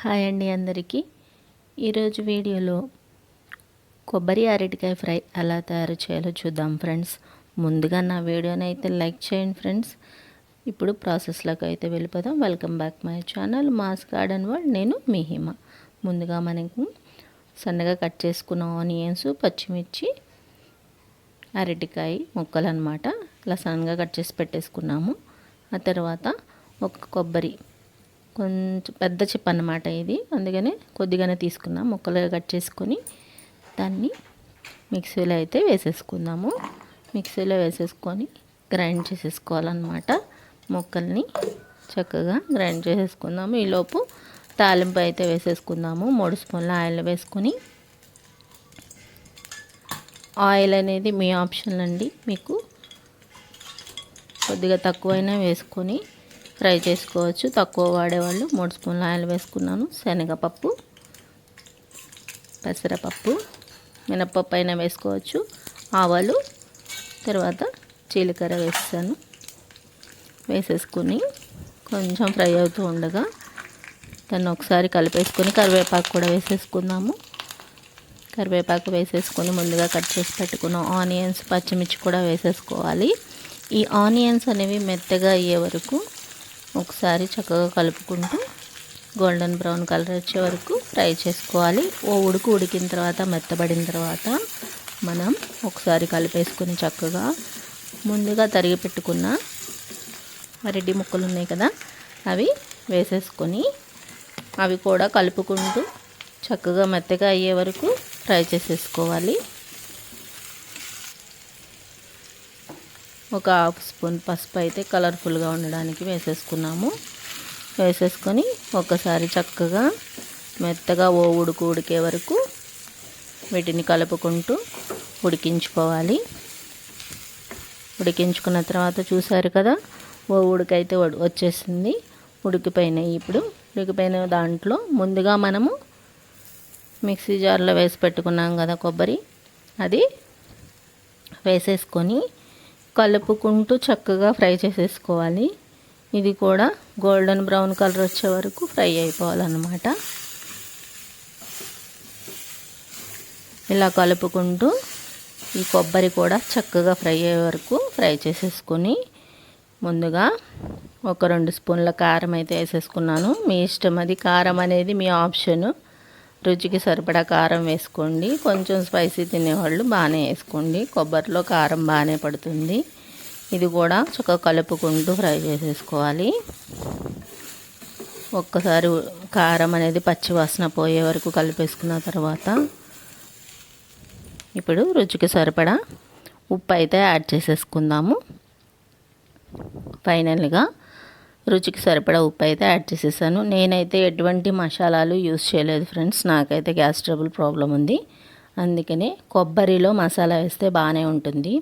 Hi అండి అందరికీ. ఈరోజు వీడియోలో కొబ్బరి అరటికాయ ఫ్రై ఎలా తయారు చేయాలో చూద్దాం ఫ్రెండ్స్. ముందుగా నా వీడియోని అయితే లైక్ చేయండి ఫ్రెండ్స్. ఇప్పుడు ప్రాసెస్లోకి అయితే వెళ్ళిపోదాం. Welcome back my channel mass garden world. నేను మీ హిమ. ముందుగా మనకు సన్నగా కట్ చేసుకున్న ఆనియన్స్ పచ్చిమిర్చి అరటికాయ ముక్కలు అనమాట ఇలా సన్నగా కట్ చేసి పెట్టేసుకున్నాము. ఆ తర్వాత ఒక కొబ్బరి కొంచెం పెద్ద చిప్ అన్నమాట ఇది. అందుకనే కొద్దిగానే తీసుకున్నాం. ముక్కలుగా కట్ చేసుకొని దాన్ని మిక్సీలో అయితే వేసేసుకుందాము. మిక్సీలో వేసేసుకొని గ్రైండ్ చేసేసుకోవాలన్నమాట. ముక్కల్ని చక్కగా గ్రైండ్ చేసేసుకుందాము. ఈలోపు తాలింపు అయితే వేసేసుకుందాము. మూడు స్పూన్ల ఆయిల్ వేసుకొని. ఆయిల్ అనేది మీ ఆప్షన్ అండి మీకు కొద్దిగా తక్కువైనా వేసుకొని ఫ్రై చేసుకోవచ్చు. తక్కువ వాడేవాళ్ళు మూడు స్పూన్ల ఆయిల్ వేసుకున్నాను. శనగపప్పు పెసరపప్పు మినప్పప్పు అయినా వేసుకోవచ్చు. ఆవాలు తర్వాత జీలకర్ర వేస్తాను వేసేసుకుని కొంచెం ఫ్రై అవుతూ ఉండగా దాన్ని ఒకసారి కలిపేసుకొని కరివేపాకు కూడా వేసేసుకుందాము. కరివేపాకు వేసేసుకొని ముందుగా కట్ చేసి పెట్టుకున్న ఆనియన్స్ పచ్చిమిర్చి కూడా వేసేసుకోవాలి. ఈ ఆనియన్స్ అనేవి మెత్తగా అయ్యే వరకు ఒకసారి చక్కగా కలుపుకుంటూ గోల్డెన్ బ్రౌన్ కలర్ వచ్చే వరకు ఫ్రై చేసుకోవాలి. ఓ ఉడుకు ఉడికిన తర్వాత మెత్తబడిన తర్వాత మనం ఒకసారి కలిపేసుకుని చక్కగా ముందుగా తరిగి పెట్టుకున్న అరటి ముక్కలు ఉన్నాయి కదా అవి వేసేసుకొని అవి కూడా కలుపుకుంటూ చక్కగా మెత్తగా అయ్యే వరకు ఫ్రై చేసేసుకోవాలి. ఒక హాఫ్ స్పూన్ పసుపు అయితే కలర్ఫుల్గా ఉండడానికి వేసేసుకున్నాము. వేసేసుకొని ఒకసారి చక్కగా మెత్తగా ఓ ఉడుకు ఉడికే వరకు వీటిని కలుపుకుంటూ ఉడికించుకోవాలి. ఉడికించుకున్న తర్వాత చూసారు కదా ఓ ఉడికైతే వచ్చేసింది. ఉడికిపోయినాయి ఇప్పుడు. ఉడికిపోయిన దాంట్లో ముందుగా మనము మిక్సీ జార్లో వేసి పెట్టుకున్నాం కదా కొబ్బరి. అది వేసేసుకొని కలుపుకుంటూ చక్కగా ఫ్రై చేసేసుకోవాలి. ఇది కూడా గోల్డెన్ బ్రౌన్ కలర్ వచ్చే వరకు ఫ్రై అయిపోవాలన్నమాట. ఇలా కలుపుకుంటూ ఈ కొబ్బరి కూడా చక్కగా ఫ్రై అయ్యే వరకు ఫ్రై చేసేసుకొని ముందుగా ఒక రెండు స్పూన్ల కారం అయితే వేసేసుకున్నాను. మీ ఇష్టం అది కారం అనేది మీ ఆప్షను. రుచికి సరిపడా కారం వేసుకోండి. కొంచెం స్పైసీ తినేవాళ్ళు బాగానే వేసుకోండి. కొబ్బరిలో కారం బాగానే పడుతుంది. ఇది కూడా చక్కగా కలుపుకుంటూ ఫ్రై చేసేసుకోవాలి. ఒక్కసారి కారం అనేది పచ్చి వాసన పోయే వరకు కలిపేసుకున్న తర్వాత ఇప్పుడు రుచికి సరిపడా ఉప్పు అయితే యాడ్ చేసేసుకుందాము. ఫైనల్గా రుచికి సరిపడా ఉప్పు అయితే యాడ్ చేసేసాను. నేనైతే ఎటువంటి మసాలాలు యూస్ చేయలేదు ఫ్రెండ్స్. నాకైతే గ్యాస్ ట్రబుల్ ప్రాబ్లం ఉంది. అందుకనే కొబ్బరిలో మసాలా వేస్తే బాగానే ఉంటుంది.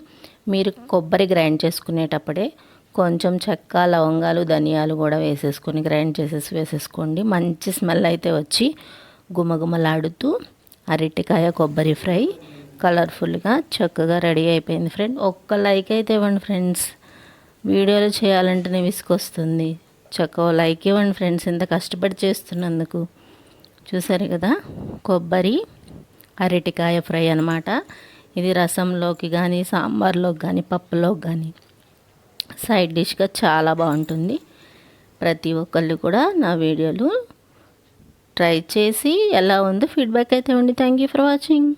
మీరు కొబ్బరి గ్రైండ్ చేసుకునేటప్పుడే కొంచెం చెక్క లవంగాలు ధనియాలు కూడా వేసేసుకొని గ్రైండ్ చేసేసి వేసేసుకోండి. మంచి స్మెల్ అయితే వచ్చి గుమగుమలాడుతూ అరటికాయ కొబ్బరి ఫ్రై కలర్ఫుల్గా చక్కగా రెడీ అయిపోయింది ఫ్రెండ్. ఒక్క లైక్ అయితే ఇవ్వండి ఫ్రెండ్స్. వీడియోలు చేయాలంటేనే విసుకొస్తుంది చక్కగా లైక్ ఇవ్వండి ఫ్రెండ్స్ ఇంత కష్టపడి చేస్తున్నందుకు. చూసారు కదా? కొబ్బరి అరటికాయ ఫ్రై అనమాట ఇది రసంలోకి కానీ సాంబార్లోకి కానీ పప్పులోకి కానీ సైడ్ డిష్గా చాలా బాగుంటుంది. ప్రతి ఒక్కళ్ళు కూడా నా వీడియోలు ట్రై చేసి ఎలా ఉందో ఫీడ్బ్యాక్ అయితే ఉండి థ్యాంక్ యూ ఫర్ వాచింగ్.